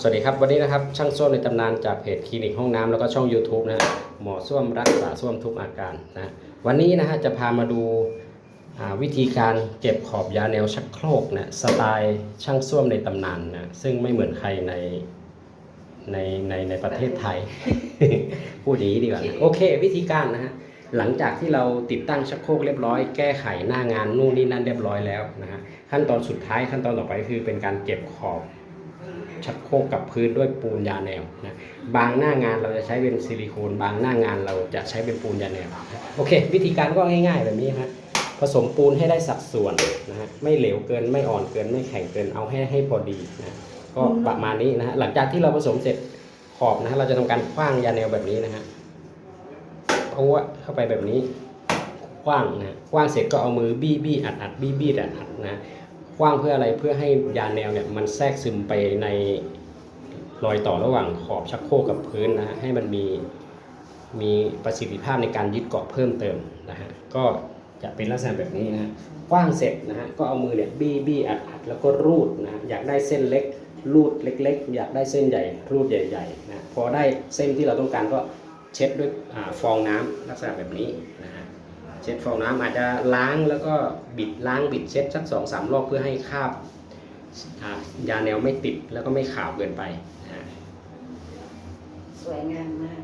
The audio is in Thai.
สวัสดีครับวันนี้นะครับช่างส้วมในตำนานจากเพจคลินิกห้องน้ำแล้วก็ช่อง YouTube นะฮะหมอส้วมรักษาส้วมทุกอาการนะวันนี้นะฮะจะพามาดูอ่าวิธีการเก็บขอบยาแนวชักโครกนะสไตล์ช่างส้วมในตำนานนะซึ่งไม่เหมือนใครในในในในประเทศไทย พูดอย่างนี้ดีกว่านะโอเค วิธีการนะฮะหลังจากที่เราติดตั้งชักโครกเรียบร้อยแก้ไขหน้างานนู่นนี่นั่นเรียบร้อยแล้วนะฮะขั้นตอนสุดท้ายขั้นตอนต่อไปคือเป็นการเก็บขอบ ชักโครกกับพื้นด้วยปูนยาแนวนะบางหน้างานเราจะใช้เป็นซิลิโคนบางหน้างานเราจะใช้เป็นปูนยาแนวโอเค วิธีการก็ง่าย ๆ แบบนี้ฮะผสมปูนให้ได้สัดส่วนนะฮะไม่เหลวเกินไม่อ่อนเกินไม่แข็งเกินเอาให้ให้พอดีนะก็ประมาณนี้นะฮะหลังจากที่เราผสมเสร็จขอบนะฮะเราจะทำการคว้างยาแนวแบบนี้นะฮะเอาวะเข้าไปแบบนี้คว้างนะคว้างเสร็จก็เอามือบี้บี้อัดอัดบี้บี้อัดอัดนะ ว้างเพื่ออะไรเพื่อให้ยาแนวเนี่ยมันแทรกซึมไปในรอยต่อระหว่างขอบชักโครกกับพื้นนะฮะให้มันมีมีประสิทธิภาพในการยึดเกาะเพิ่มเติมนะฮะก็จะเป็นลักษณะแบบนี้นะฮะกว้างเสร็จนะฮะก็เอามือเนี่ยบี้บี้อัดอัดแล้วก็รูดนะฮะอยากได้เส้นเล็ก รูดเล็ก ๆ อยากได้เส้นใหญ่ รูดใหญ่ๆนะพอได้เส้นที่เราต้องการก็เช็ดด้วยอฟองน้ำลักษณะแบบนี้นะฮะ เช็ดฟองน้ำอาจจะล้างแล้วก็บิดล้างบิดเช็ดสักสองสามรอบเพื่อให้คราบยาแนวไม่ติดแล้วก็ไม่ขาวเกินไป สวยงามมาก